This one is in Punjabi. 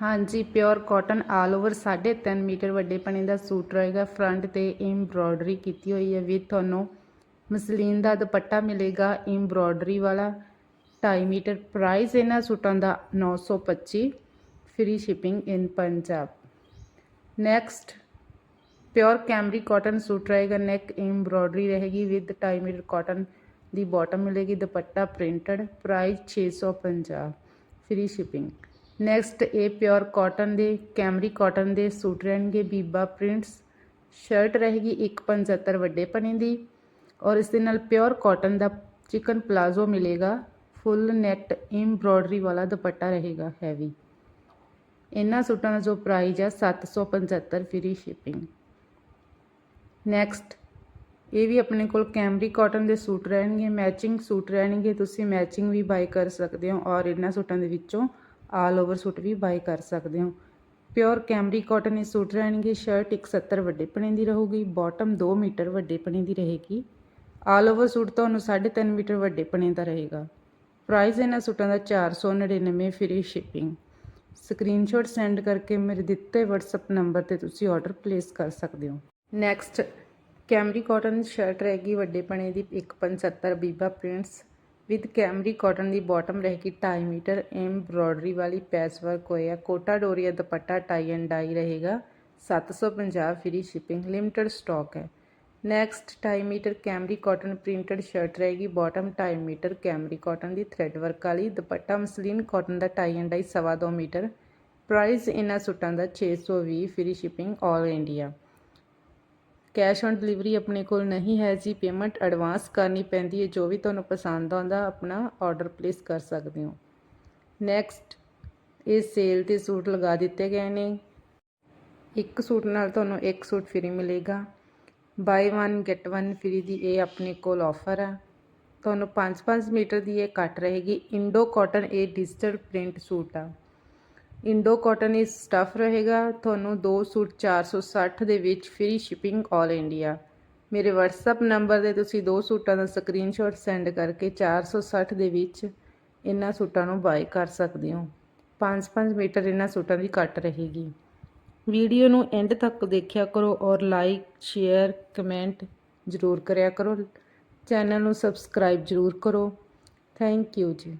ਹਾਂਜੀ pure cotton all over 3.5 metre ਵੱਡੇ ਪਣੇ ਦਾ ਸੂਟ ਰਹੇਗਾ। ਫਰੰਟ ਤੇ ਐਮਬ੍ਰੋਇਡਰੀ ਕੀਤੀ ਹੋਈ ਹੈ ਵਿਦ ਤੁਹਾਨੂੰ ਮਸਲੀਨ ਦਾ ਦੁਪੱਟਾ ਮਿਲੇਗਾ ਐਮਬ੍ਰੋਇਡਰੀ ਵਾਲਾ। 2.5 ਮੀਟਰ ਪ੍ਰਾਈਸ ਇਹਨਾਂ ਸੂਟਾਂ ਦਾ 925 free shipping in Punjab next pure cambric cotton suit ਰਹੇਗਾ। ਨੈਕ ਐਮਬ੍ਰੋਇਡਰੀ ਰਹੇਗੀ ਵਿਦ 2.5 ਮੀਟਰ ਕਾਟਨ ਦੀ ਬਾਟਮ ਮਿਲੇਗੀ। Dupatta printed price 650 free shipping next ਇਹ ਪਿਓਰ ਕਾਟਨ ਦੇ ਕੈਮਰੀ ਕਾਟਨ ਦੇ ਸੂਟ ਰਹਿਣਗੇ, ਬੀਬਾ ਪ੍ਰਿੰਟਸ ਸ਼ਰਟ ਰਹੇਗੀ 175 ਵੱਡੇ ਪਨੇ ਦੀ। ਔਰ ਇਸ ਦੇ ਨਾਲ ਪਿਓਰ ਕਾਟਨ ਦਾ ਚਿਕਨ ਪਲਾਜ਼ੋ ਮਿਲੇਗਾ। ਫੁੱਲ ਨੈਟ ਐਮਬ੍ਰੋਇਡਰੀ ਵਾਲਾ ਦੁਪੱਟਾ ਰਹੇਗਾ ਹੈਵੀ ਇਹਨਾਂ ਸੂਟਾਂ ਦਾ ਜੋ ਪ੍ਰਾਈਸ ਹੈ 775 ਫ੍ਰੀ ਸ਼ਿਪਿੰਗ ਨੈਕਸਟ ਇਹ ਵੀ ਆਪਣੇ ਕੋਲ ਕੈਮਰੀ ਕਾਟਨ ਦੇ ਸੂਟ ਰਹਿਣਗੇ ਮੈਚਿੰਗ ਸੂਟ ਰਹਿਣਗੇ। ਤੁਸੀਂ ਮੈਚਿੰਗ ਵੀ ਬਾਈ ਕਰ ਸਕਦੇ ਹੋ ਔਰ ਇਹਨਾਂ ਸੂਟਾਂ ਦੇ ਵਿੱਚੋਂ ਆਲ ਓਵਰ ਸੂਟ ਵੀ ਬਾਈ ਕਰ ਸਕਦੇ ਹੋ। ਪਿਓਰ ਕੈਮਰੀ ਕਾਟਨ ਦੇ ਸੂਟ ਰਹਿਣਗੇ, ਸ਼ਰਟ 170 ਵੱਡੇ ਪਣੇ ਦੀ ਰਹੂਗੀ, ਬਾਟਮ 2 ਮੀਟਰ ਵੱਡੇ ਪਣੇ ਦੀ ਰਹੇਗੀ। ਆਲ ਓਵਰ ਸੂਟ ਤੁਹਾਨੂੰ 3.5 ਮੀਟਰ ਵੱਡੇ ਪਣੇ ਦਾ ਰਹੇਗਾ। ਪ੍ਰਾਈਸ ਇਹਨਾਂ ਸੂਟਾਂ ਦਾ 499 ਫ੍ਰੀ ਸ਼ਿਪਿੰਗ ਸਕਰੀਨਸ਼ਾਟ ਸੈਂਡ ਕਰਕੇ ਮੇਰੇ ਦਿੱਤੇ WhatsApp ਨੰਬਰ ਤੇ ਤੁਸੀਂ ਆਰਡਰ ਪਲੇਸ ਕਰ ਸਕਦੇ ਹੋ। ਨੈਕਸਟ ਕੈਮਰੀ ਕਾਟਨ ਸ਼ਰਟ ਰਹੇਗੀ ਵੱਡੇ ਪਣੇ ਦੀ 175 ਬੀਬਾ ਪ੍ਰਿੰਟਸ। ਵਿਦ ਕੈਮਰੀ ਕਾਟਨ ਦੀ ਬਾਟਮ ਰਹੇਗੀ 2.5 ਮੀਟਰ ਐਮਬ੍ਰੋਇਡਰੀ ਵਾਲੀ ਪੈਚ ਵਰਕ ਹੋਇਆ Kota Doria dupatta tie and dye ਰਹੇਗਾ 750 ਫ੍ਰੀ ਸ਼ਿਪਿੰਗ ਲਿਮਟਿਡ ਸਟਾਕ ਹੈ ਨੈਕਸਟ 2.5 ਮੀਟਰ ਕੈਮਰੀ ਕਾਟਨ ਪ੍ਰਿੰਟਡ ਸ਼ਰਟ ਰਹੇਗੀ ਬਾਟਮ 2.5 ਮੀਟਰ ਕੈਮਰੀ ਕਾਟਨ ਦੀ ਥ੍ਰੈਡ ਵਰਕ ਵਾਲੀ dupatta muslin cotton the tie and dye 2.5 metre price ਇਹਨਾਂ ਸੂਟਾਂ ਦਾ 620 free shipping all India cash on delivery ਆਪਣੇ ਕੋਲ ਨਹੀਂ ਹੈ ਜੀ, ਪੇਮੈਂਟ ਐਡਵਾਂਸ ਕਰਨੀ ਪੈਂਦੀ ਹੈ, ਜੋ ਵੀ ਤੁਹਾਨੂੰ ਪਸੰਦ ਆਉਂਦਾ, ਆਪਣਾ ਆਰਡਰ ਪਲੇਸ ਕਰ ਸਕਦੇ ਹੋ। ਨੈਕਸਟ, ਇਹ ਸੇਲ ਤੇ ਸੂਟ ਲਗਾ ਦਿੱਤੇ ਗਏ ਨੇ। ਇੱਕ ਸੂਟ ਨਾਲ ਤੁਹਾਨੂੰ ਇੱਕ ਸੂਟ ਫ੍ਰੀ ਮਿਲੇਗਾ। ਬਾਈ 1 ਗੈਟ 1 ਫ੍ਰੀ ਦੀ ਇਹ ਆਪਣੇ ਕੋਲ ਆਫਰ ਆ। ਤੁਹਾਨੂੰ 5-5 ਮੀਟਰ ਦੀ ਇਹ ਕੱਟ ਰਹੇਗੀ। ਇੰਡੋ ਕਾਟਨ ਇਹ ਡਿਜੀਟਲ ਪ੍ਰਿੰਟ ਸੂਟ ਆ। ਇੰਡੋ ਕਾਟਨ ਇਸ ਸਟਫ ਰਹੇਗਾ। ਤੁਹਾਨੂੰ ਦੋ ਸੂਟ 460 ਦੇ ਵਿੱਚ ਫ੍ਰੀ ਸ਼ਿਪਿੰਗ ਆਲ ਇੰਡੀਆ ਮੇਰੇ WhatsApp ਨੰਬਰ ਤੇ ਤੁਸੀਂ ਦੋ ਸੂਟਾਂ ਦਾ ਸਕਰੀਨਸ਼ਾਟ ਸੈਂਡ ਕਰਕੇ 460 ਦੇ ਵਿੱਚ ਇਹਨਾਂ ਸੂਟਾਂ ਨੂੰ ਬਾਏ ਕਰ ਸਕਦੇ ਹੋ। 5-5 ਮੀਟਰ ਇਹਨਾਂ ਸੂਟਾਂ ਦੀ ਕੱਟ ਰਹੇਗੀ। ਵੀਡੀਓ ਨੂੰ ਐਂਡ ਤੱਕ ਦੇਖਿਆ ਕਰੋ ਔਰ ਲਾਈਕ ਸ਼ੇਅਰ ਕਮੈਂਟ ਜ਼ਰੂਰ ਕਰਿਆ ਕਰੋ। ਚੈਨਲ ਨੂੰ ਸਬਸਕ੍ਰਾਈਬ ਜ਼ਰੂਰ ਕਰੋ। ਥੈਂਕ ਯੂ ਜੀ।